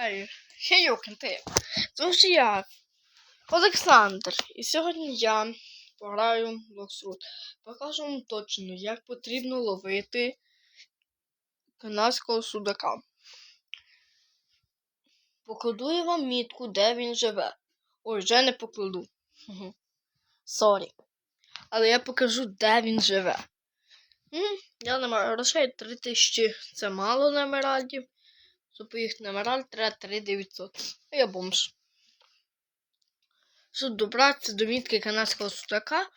Ей, хейокен ти. Це ж я, Олександр. І сьогодні я пограю в Блоксрут. Покажу вам точно, як потрібно ловити канадського судака. Покладу я вам мітку, де він живе. Ой, вже не покладу. Сорі. Але я покажу, де він живе. М, Я не маю грошей 3000 це мало на емеральдів. Щоб їх треба 3900. А я бомж. Щоб добратися до мітки канадського судака,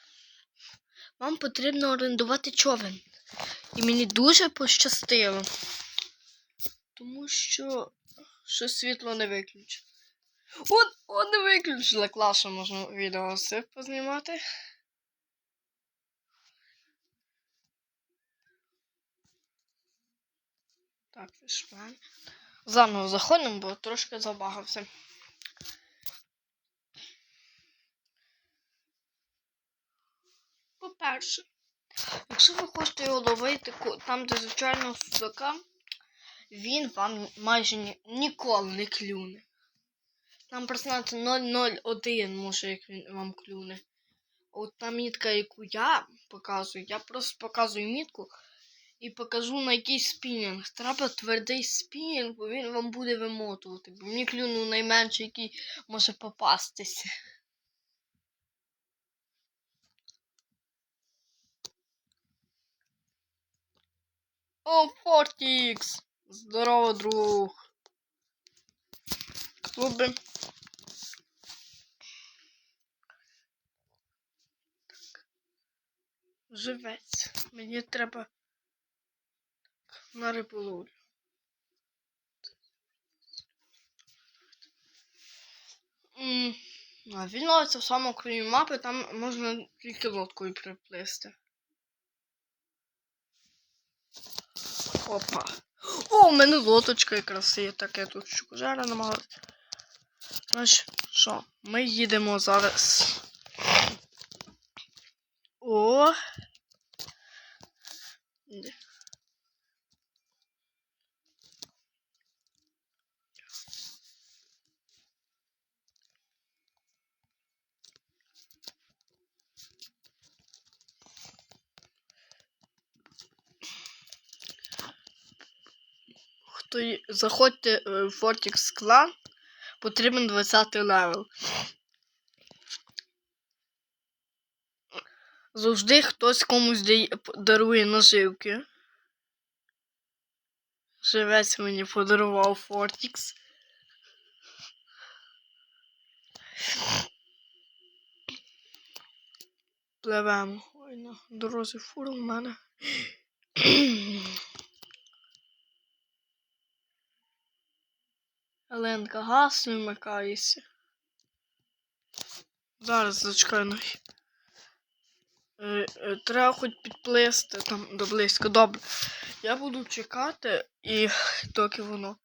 вам потрібно орендувати човен. І мені дуже пощастило. Тому що ще світло не виключено. От, от не виключили. Класно можна відео все познімати. Так, фішмен. Заново заходимо, бо трошки забагався. По-перше, якщо ви хочете його ловити там, де звичайного судака, він вам майже ні- ніколи не клюне. Там просто 001 може, як він вам клюне. От та мітка, яку я показую, я просто показую мітку і покажу на якийсь спінінг. Треба твердий спінінг, бо він вам буде вимотувати. Бо мені клюнув найменший, який може попастися. О, Фортікс! Здорово, друг. Хто би? Живець. Мені треба на риболовлю. А Він ловиться в самому краю мапи, там можна тільки лодкою приплисти. Опа. О, у мене лодочка якраз є таке тут щукожара намагалась. Значить, що, ми їдемо зараз. О. Де? Заходьте е, в Fortix клан, потрібен 20 левел. Завжди хтось комусь дарує наживки. Живець мені подарував Фортікс. Пливемо. Ой, на дорозі фура в мене. Еленка, газ не вмикається. Зараз зачекай на. Е, е, треба хоч підплисти там до близько. Добре. Я буду чекати і доки воно.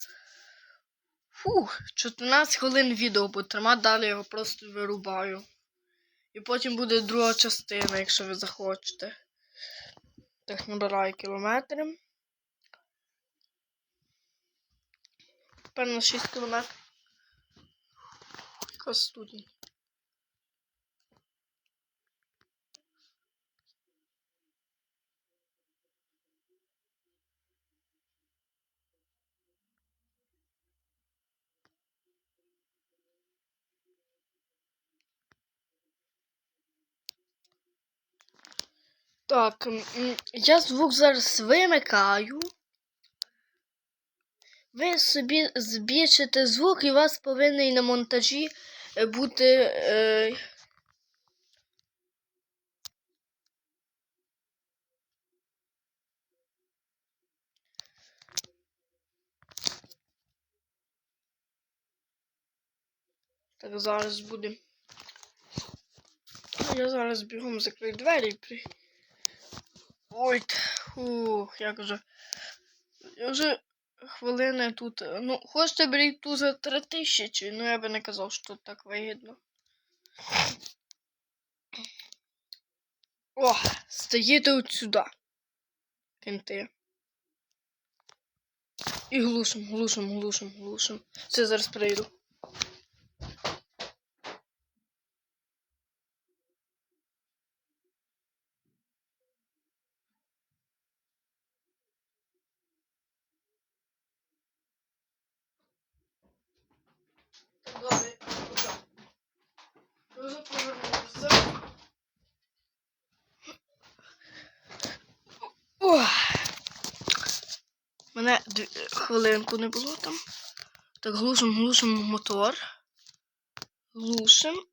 Фух, 14 хвилин відео буде тримати, далі його просто вирубаю. І потім буде друга частина, якщо ви захочете. Так, набираю кілометри. На 6 кілометрів. Яка студія. Так, я звук зараз вимикаю. Ви собі збільшите звук, і у вас повинен на монтажі е, бути. Е... Так, зараз буде. Я зараз бігом закрию двері при. Ой, ух, як же. Я вже хвилини тут. е, Ну, хочете беріть ту за три тисячі, ну я би не казав, що тут так вигідно. О, стоїте от сюди. Кінти. І глушим, глушим, глушим, глушим. Все, зараз прийду. Мене дві... хвилинку не було там. Так, глушим, глушим мотор. Глушим.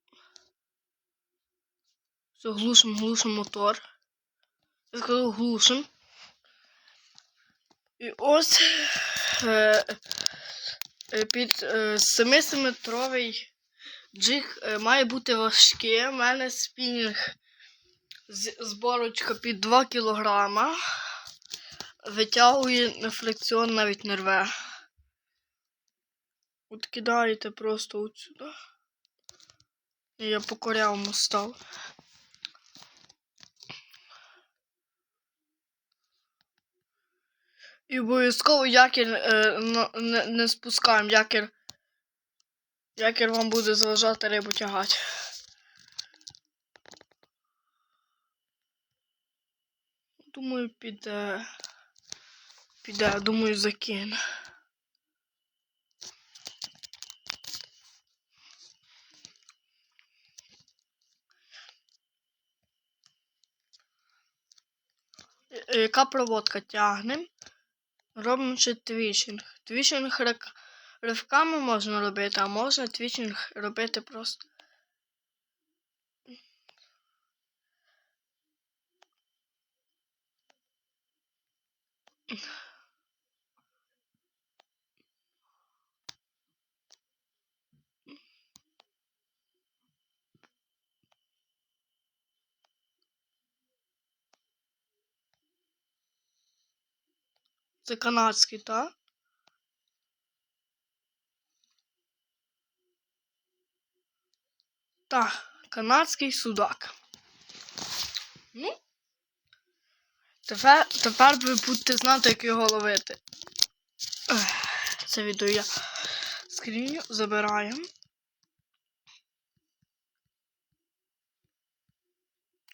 Все, глушим, глушим мотор. Я сказав глушим. І ось е, е, під е, 7-метровий джиг е, має бути важкий. У мене спінінг з, зборочка під 2 кілограма. Витягує фрикціон навіть не рве. От кидаєте просто от сюди. І я по корявому став. І обов'язково якір е, не, не спускаємо. Якір, якір вам буде заважати рибу тягати. Думаю, піде. Піде, думаю, закине. Е, Яка проводка тягнемо? Робимо ще твічинг. Твічинг ривками можна робити, а можна твічинг робити просто. Це канадський, так? Так, канадський судак. Ну. Тепер, тепер ви будете знати, як його ловити. Це відео я скріню, забираємо.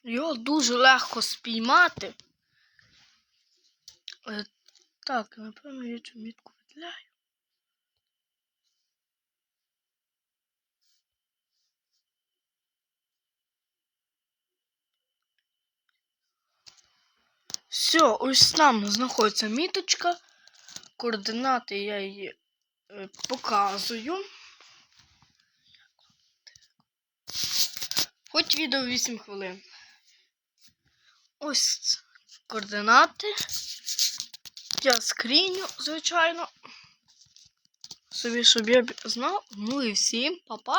Його дуже легко спіймати. Так, напевно, я цю мітку виділяю. Все, ось там знаходиться міточка. Координати я її показую. Хоч відео 8 хвилин. Ось координати. Я скріню, звичайно. Собі, собі знав. Ну і всім, па-па.